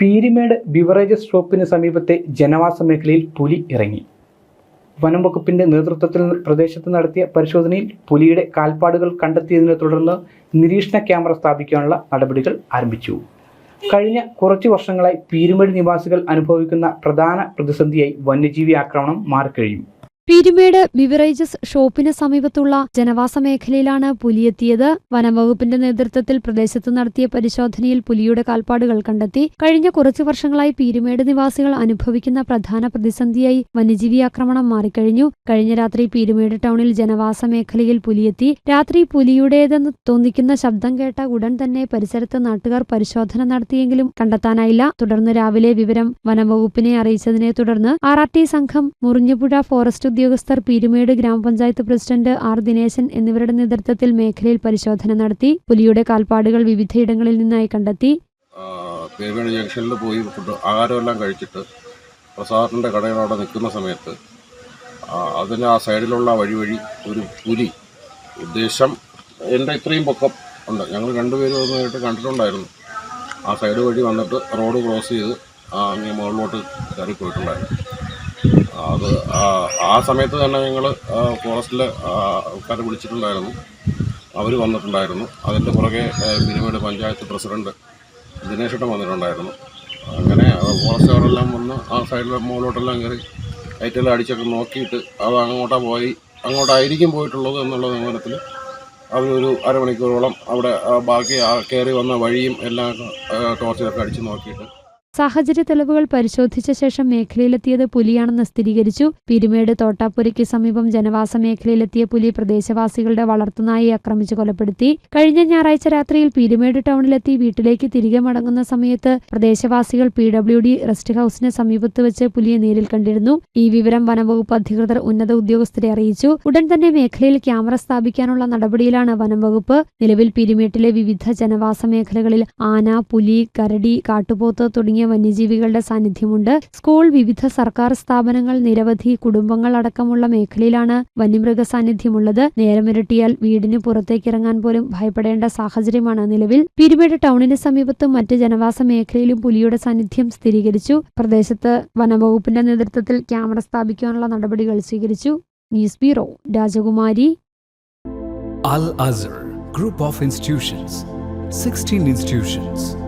Peermade beverages ഷോപ്പിന് സമീപത്തെ ജനവാസ മേഖലയിൽ പുലി ഇറങ്ങി. വനം വകുപ്പിന്റെ നേതൃത്വത്തിൽ പ്രദേശത്ത് നടത്തിയ പരിശോധനയിൽ പുലിയുടെ കാൽപ്പാടുകൾ കണ്ടെത്തിയതിനെ തുടർന്ന് നിരീക്ഷണ ക്യാമറ സ്ഥാപിക്കാനുള്ള നടപടികൾ ആരംഭിച്ചു. കഴിഞ്ഞ കുറച്ചു വർഷങ്ങളായി പീരുമേട് നിവാസികൾ അനുഭവിക്കുന്ന പ്രധാന പ്രതിസന്ധിയായി വന്യജീവി ആക്രമണം മാറിക്കഴിയും പീരുമേട് ബിവറേജസ് ഷോപ്പിന് സമീപത്തുള്ള ജനവാസ മേഖലയിലാണ് പുലിയെത്തിയത്. വനംവകുപ്പിന്റെ നേതൃത്വത്തിൽ പ്രദേശത്ത് നടത്തിയ പരിശോധനയിൽ പുലിയുടെ കാൽപ്പാടുകൾ കണ്ടെത്തി. കഴിഞ്ഞ കുറച്ചു വർഷങ്ങളായി പീരുമേട് നിവാസികൾ അനുഭവിക്കുന്ന പ്രധാന പ്രതിസന്ധിയായി വന്യജീവി ആക്രമണം മാറിക്കഴിഞ്ഞു. കഴിഞ്ഞ രാത്രി പീരുമേട് ടൗണിൽ ജനവാസ മേഖലയിൽ പുലിയെത്തി. രാത്രി പുലിയുടേതെന്ന് തോന്നിക്കുന്ന ശബ്ദം കേട്ട ഉടൻ തന്നെ പരിസരത്ത് നാട്ടുകാർ പരിശോധന നടത്തിയെങ്കിലും കണ്ടെത്താനായില്ല. തുടർന്ന് രാവിലെ വിവരം വനംവകുപ്പിനെ അറിയിച്ചതിനെ തുടർന്ന് ആർ സംഘം മുറിഞ്ഞപ്പുഴ ഫോറസ്റ്റ് ഉദ്യോഗസ്ഥർ പീരുമേട് ഗ്രാമപഞ്ചായത്ത് പ്രസിഡന്റ് ആർ ദിനേശൻ എന്നിവരുടെ നേതൃത്വത്തിൽ മേഖലയിൽ പരിശോധന നടത്തി പുലിയുടെ കാൽപ്പാടുകൾ വിവിധയിടങ്ങളിൽ നിന്നായി കണ്ടെത്തി. പേരുമണി ജംഗ്ഷനിൽ പോയി ഫുഡ് ആഹാരമെല്ലാം കഴിച്ചിട്ട് പ്രസാദത്തിന്റെ കടയിൽ നിൽക്കുന്ന സമയത്ത് അതിന് ആ സൈഡിലുള്ള വഴി വഴി ഒരു പുലി ഉദ്ദേശം എന്റെ ഇത്രയും പൊക്കം ഉണ്ട്. ഞങ്ങൾ രണ്ടുപേരും ഒന്നായിട്ട് കണ്ടിട്ടുണ്ടായിരുന്നു. ആ സൈഡ് വഴി വന്നിട്ട് റോഡ് ക്രോസ് ചെയ്ത് അങ്ങ് മുകളിലോട്ട് കയറി പോയിട്ടുണ്ടായിരുന്നു അത് ആ- സമയത്ത് തന്നെ ഞങ്ങൾ ഫോറസ്റ്റിലെ ആൾക്കാരെ വിളിച്ചിട്ടുണ്ടായിരുന്നു. അവർ വന്നിട്ടുണ്ടായിരുന്നു. അതിന്റെ പുറകെ പിരിമേട് പഞ്ചായത്ത് പ്രസിഡന്റ് ദിനേശേട്ടൻ വന്നിട്ടുണ്ടായിരുന്നു. അങ്ങനെ ഫോറസ്റ്റുകാരെല്ലാം വന്ന് ആ സൈഡിലെ മുകളിലോട്ടെല്ലാം കയറി ഐറ്റെല്ലാം അടിച്ചൊക്കെ നോക്കിയിട്ട് അത് അങ്ങോട്ടാ പോയി അങ്ങോട്ടായിരിക്കും പോയിട്ടുള്ളത് എന്നുള്ള നിഗമനത്തിൽ അവരൊരു അരമണിക്കൂറോളം അവിടെ ബാക്കി കയറി വന്ന വഴിയും എല്ലാം ടോർച്ചിലൊക്കെ അടിച്ച് നോക്കിയിട്ട് സാഹചര്യ തെളിവുകൾ പരിശോധിച്ച ശേഷം മേഖലയിലെത്തിയത് പുലിയാണെന്ന് സ്ഥിരീകരിച്ചു. പിരുമേട് തോട്ടാപ്പുരയ്ക്ക് സമീപം ജനവാസ മേഖലയിലെത്തിയ പുലി പ്രദേശവാസികളുടെ വളർത്തുനായി ആക്രമിച്ചു കൊലപ്പെടുത്തി. കഴിഞ്ഞ ഞായറാഴ്ച രാത്രിയിൽ പിരുമേട് ടൗണിലെത്തി വീട്ടിലേക്ക് തിരികെ മടങ്ങുന്ന സമയത്ത് പ്രദേശവാസികൾ പി ഡബ്ല്യു ഡി റെസ്റ്റ് ഹൌസിന് സമീപത്ത് വെച്ച് പുലിയെ നേരിൽ കണ്ടിരുന്നു. ഈ വിവരം വനംവകുപ്പ് അധികൃതർ ഉന്നത ഉദ്യോഗസ്ഥരെ അറിയിച്ചു. ഉടൻ തന്നെ മേഖലയിൽ ക്യാമറ സ്ഥാപിക്കാനുള്ള നടപടിയിലാണ് വനംവകുപ്പ്. നിലവിൽ പിരുമേട്ടിലെ വിവിധ ജനവാസ മേഖലകളിൽ ആന പുലി കരടി കാട്ടുപോത്ത് തുടങ്ങിയ വന്യജീവികളുടെ സാന്നിധ്യമുണ്ട്. സ്കൂൾ വിവിധ സർക്കാർ സ്ഥാപനങ്ങൾ നിരവധി കുടുംബങ്ങൾ അടക്കമുള്ള മേഖലയിലാണ് വന്യമൃഗ സാന്നിധ്യമുള്ളത്. നേരമിരട്ടിയാൽ വീടിന് പുറത്തേക്ക് ഇറങ്ങാൻ പോലും ഭയപ്പെടേണ്ട സാഹചര്യമാണ് നിലവിൽ. പിരുമേട് ടൗണിന് സമീപത്തും മറ്റ് ജനവാസ മേഖലയിലും പുലിയുടെ സാന്നിധ്യം സ്ഥിരീകരിച്ചു. പ്രദേശത്ത് വനംവകുപ്പിന്റെ നേതൃത്വത്തിൽ ക്യാമറ സ്ഥാപിക്കാനുള്ള നടപടികൾ സ്വീകരിച്ചു. News bureau Rajakumari. Al Azhar group of institutions 16 institutions,